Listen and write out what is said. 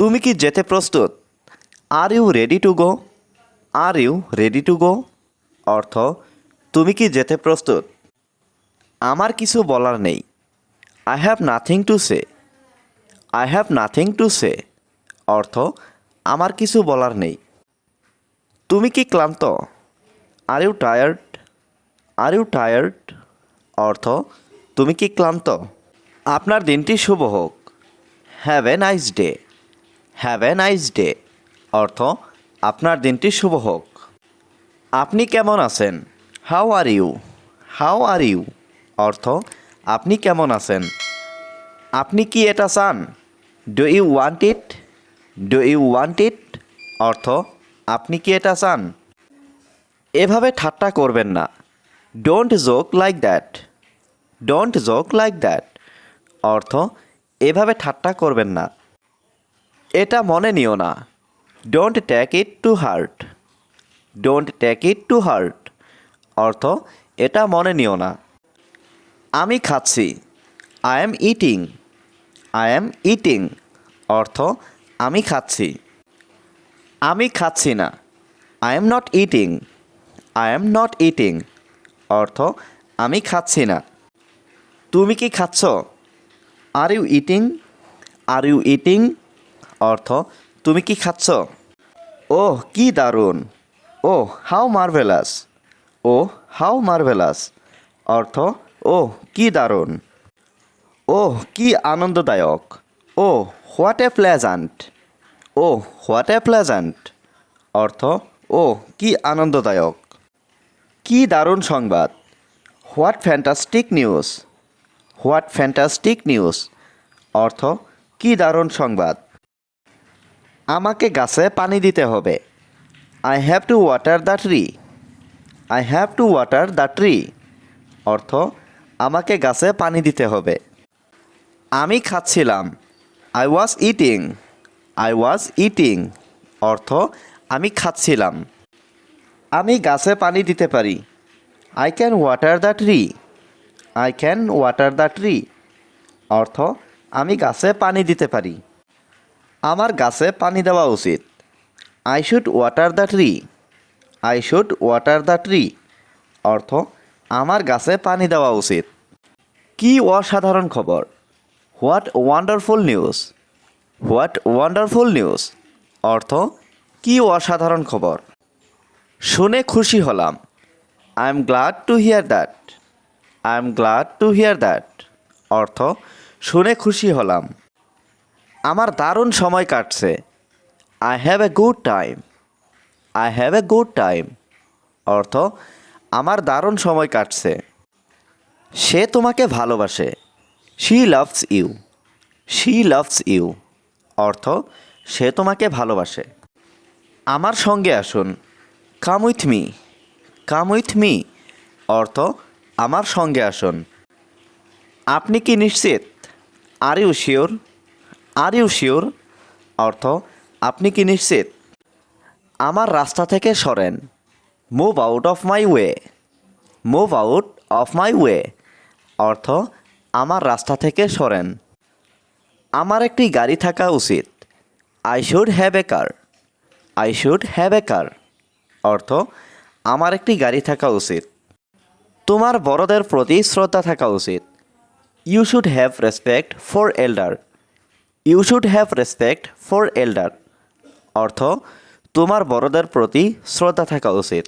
তুমি কি যেতে প্রস্তুত? Are you ready to go are you ready to go অর্থ, তুমি কি যেতে প্রস্তুত? আমার কিছু বলার নেই। I have nothing to say I have nothing to say অর্থ, আমার কিছু বলার নেই। তুমি কি ক্লান্ত? Are you tired are you tired অর্থ, তুমি কি ক্লান্ত? আপনার দিনটি শুভ হোক। Have a nice day have a nice day অর্থ, আপনার দিনটি শুভ হোক। আপনি কেমন আছেন? How are you how are you অর্থ, আপনি কেমন আছেন? আপনি কি এটা চান? Do you want it do you want it অর্থ, আপনি কি এটা চান? এভাবে ঠাট্টা করবেন না। Don't joke like that don't joke like that অর্থ, এভাবে ঠাট্টা করবেন না। এটা মনে নিও না। Don't take it to heart don't take it to heart অর্থ, এটা মনে নিও না। আমি খাচ্ছি। I am eating I am eating অর্থ, আমি খাচ্ছি। আমি খাচ্ছি না। I am not eating I am not eating অর্থ, আমি খাচ্ছি না। তুমি কি খাচ্ছ? Are you eating are you eating অর্থ, তুমি কি খাচ্ছ? ও কি দারুণ! Oh how marvellous! Oh how marvellous! অর্থ ও কি দারুণ! ও কি আনন্দদায়ক! ও what a pleasant! Oh what a pleasant! অর্থ ও কি আনন্দদায়ক! কি দারুণ সংবাদ! What fantastic news! What fantastic news! অর্থ, কি দারুণ সংবাদ! আমাকে গাছে পানি দিতে হবে। I have to water the tree I have to water the tree অর্থ, আমাকে গাছে পানি দিতে হবে। আমি খাচ্ছিলাম। I was eating I was eating অর্থ, আমি খাচ্ছিলাম। আমি গাছে পানি দিতে পারি। I can water the tree I can water the tree অর্থ, আমি গাছে পানি দিতে পারি। আমার গাছে পানি দেওয়া উচিত। I should water the tree I should water the tree অর্থ, আমার গাছে পানি দেওয়া উচিত। কি অসাধারণ খবর। What wonderful news what wonderful news অর্থ, কি অসাধারণ খবর। শুনে খুশি হলাম। I am glad to hear that I am glad to hear that অর্থ, শুনে খুশি হলাম। আমার দারুণ সময় কাটছে। I have a good time I have a good time অর্থ, আমার দারুণ সময় কাটছে। সে তোমাকে ভালোবাসে। She loves you she loves you অর্থ, সে তোমাকে ভালোবাসে। আমার সঙ্গে আসুন। Come with me come with me অর্থ, আমার সঙ্গে আসুন। আপনি কি নিশ্চিত? Are you sure are you sure অর্থ, আপনি কি নিশ্চিত? আমার রাস্তা থেকে সরেন। Move out of my way move out of my way অর্থ, আমার রাস্তা থেকে সরেন। আমার একটি গাড়ি থাকা উচিত। I should have a car I should have a car অর্থ, আমার একটি গাড়ি থাকা উচিত। তোমার বড়দের প্রতি শ্রদ্ধা থাকা উচিত। You should have respect for elder you should have respect for elder অর্থ তোমার বড়দের প্রতি শ্রদ্ধা থাকা উচিত।